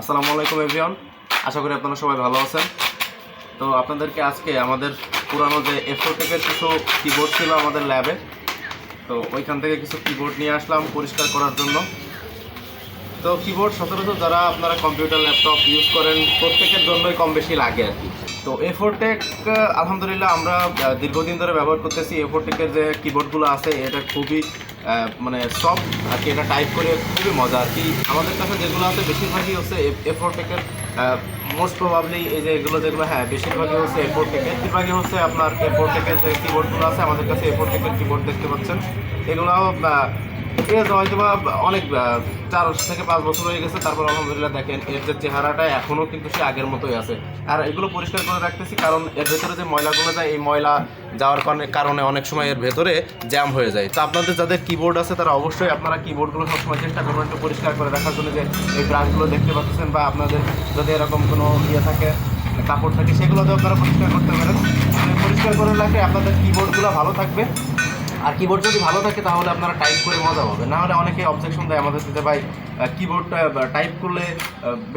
আসসালামু আলাইকুম এভিয়ন আশা করি আপনারা সবাই ভালো আছেন। তো আপনাদেরকে আজকে আমাদের পুরানো যে এফোটেকের কিছু কিবোর্ড ছিল আমাদের ল্যাবে তো ওইখান থেকে কিছু কিবোর্ড নিয়ে আসলাম পরিষ্কার করার জন্য। তো কিবোর্ড সচরাচর যারা আপনারা কম্পিউটার ল্যাপটপ ইউজ করেন, প্রত্যেকের জন্যই কম বেশি লাগে আর কি। তো এফোটেক আলহামদুলিল্লাহ আমরা দীর্ঘদিন ধরে ব্যবহার করতেছি। এফোটেকের যে কিবোর্ডগুলো আছে, এটা খুবই মানে সফট আর কি এটা টাইপ করে খুবই মজা। আর কি আমাদের কাছে যেগুলো আছে, বেশিরভাগই হচ্ছে এফোটেকের মোস্ট প্রবাবলি এই যে এগুলো যেগুলো হ্যাঁ বেশিরভাগই হচ্ছে এফোটেকের বেশিরভাগই হচ্ছে আপনার এফোটেকের যে কিবোর্ডগুলো আছে, আমাদের কাছে এফোটেকের কিবোর্ড দেখতে পাচ্ছেন। এগুলোও ঠিক আছে হয়তো বা অনেক চার থেকে পাঁচ বছর হয়ে গেছে, তারপর আলহামদুলিল্লাহ দেখেন, এর যে চেহারাটা এখনও কিন্তু সে আগের মতোই আছে। আর এগুলো পরিষ্কার করে রাখতেছি, কারণ এর ভেতরে যে ময়লাগুলো যায়, এই ময়লা যাওয়ার কারণে কারণে অনেক সময় এর ভেতরে জ্যাম হয়ে যায়। তো আপনাদের যাদের কিবোর্ড আছে, তারা অবশ্যই আপনারা কিবোর্ডগুলো সবসময় চেষ্টা করবেন একটু পরিষ্কার করে রাখার জন্য, যে এই ব্রাঞ্চগুলো দেখতে পাচ্ছেন, বা আপনাদের যদি এরকম কোনো ইয়ে থাকে, কাপড় থাকে সেগুলোতেও আপনারা পরিষ্কার করতে পারেন। পরিষ্কার করে রাখলে আপনাদের কিবোর্ডগুলো ভালো থাকবে। আর কিবোর্ড যদি ভালো থাকে তাহলে আপনারা টাইপ করে মজা পাবে না হলে অনেকে অবজেকশন দেয় আমাদের দিতে ভাই কিবোর্ডটা টাইপ করলে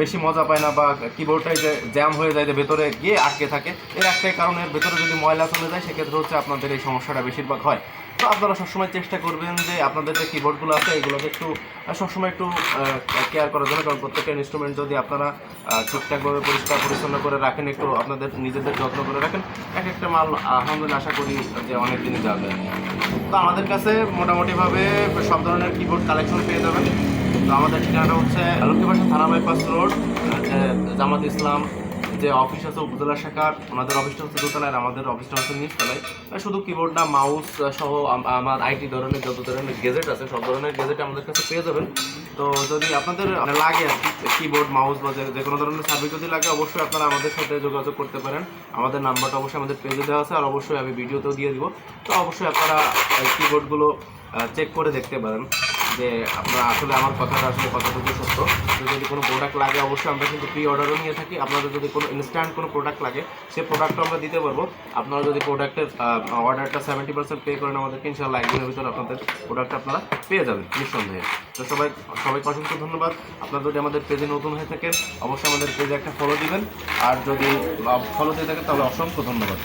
বেশি মজা পায় না বা কিবোর্ডটাই যে জ্যাম হয়ে যায় যে ভেতরে গিয়ে আটকে থাকে। এর একটাই কারণে ভেতরে যদি ময়লা চলে যায়, সেক্ষেত্রে হচ্ছে আপনাদের এই সমস্যাটা বেশিরভাগ হয়। তো আপনারা সবসময় চেষ্টা করবেন যে আপনাদের যে কিবোর্ডগুলো আছে, এগুলোকে একটু সবসময় একটু কেয়ার করার জন্য। কারণ প্রত্যেকটা ইনস্ট্রুমেন্ট যদি আপনারা ঠিকঠাকভাবে পরিষ্কার পরিচ্ছন্ন করে রাখেন, একটু আপনাদের নিজেদের যত্ন করে রাখেন এক একটা মাল আলহামদুলিল্লাহ আশা করি যে অনেক দিনই যাবে। তো আমাদের কাছে মোটামুটিভাবে সব ধরনের কিবোর্ড কালেকশন পেয়ে যাবেন। তো আমাদের ঠিকানাটা হচ্ছে লক্ষ্মীবাসা থানা বাইপাস রোড জামাত ইসলাম যে অফিস আছে, উপজেলা শাখার, ওনাদের অফিসটা হচ্ছে দোতলায় আর আমাদের অফিসটা হচ্ছে নিচতলায়। শুধু কিবোর্ড না মাউস সহ আমার আইটি ধরনের যত ধরনের গেজেট আছে, সব ধরনের গেজেট আমাদের কাছে পেয়ে যাবেন। তো যদি আপনাদের মানে লাগে আর কি কিবোর্ড মাউস বা যে কোনো ধরনের সার্ভিস যদি লাগে, অবশ্যই আপনারা আমাদের সাথে যোগাযোগ করতে পারেন। আমাদের নাম্বারটা অবশ্যই আমাদের পেজে দেওয়া আছে, আর অবশ্যই আমি ভিডিওতেও দিয়ে দিব। তো অবশ্যই আপনারা কিবোর্ডগুলো চেক করে দেখতে পারেন। যে আপনারা আসলে আমার কথাটা আসলে কতটুকু সত্য। যদি কোনো প্রোডাক্ট লাগে, অবশ্যই আমরা কিন্তু প্রি অর্ডারও নিয়ে থাকি। আপনাদের যদি কোনো ইনস্ট্যান্ট কোনো প্রোডাক্ট লাগে সেই প্রোডাক্টও আমরা দিতে পারব। আপনারা যদি প্রোডাক্টের অর্ডারটা সেভেন্টি পার্সেন্ট পে করেন আমাদেরকে ইনশাল্লাহ একদিনের ভিতরে আপনাদের প্রোডাক্ট আপনারা পেয়ে যাবেন, নিঃসন্দেহে। তো সবাই, সবাইকে অসংখ্য ধন্যবাদ। আপনারা যদি আমাদের পেজে নতুন হয়ে থাকেন, অবশ্যই আমাদের পেজে একটা ফলো দিবেন। আর যদি ফলো দিয়ে থাকেন, তাহলে অসংখ্য ধন্যবাদ।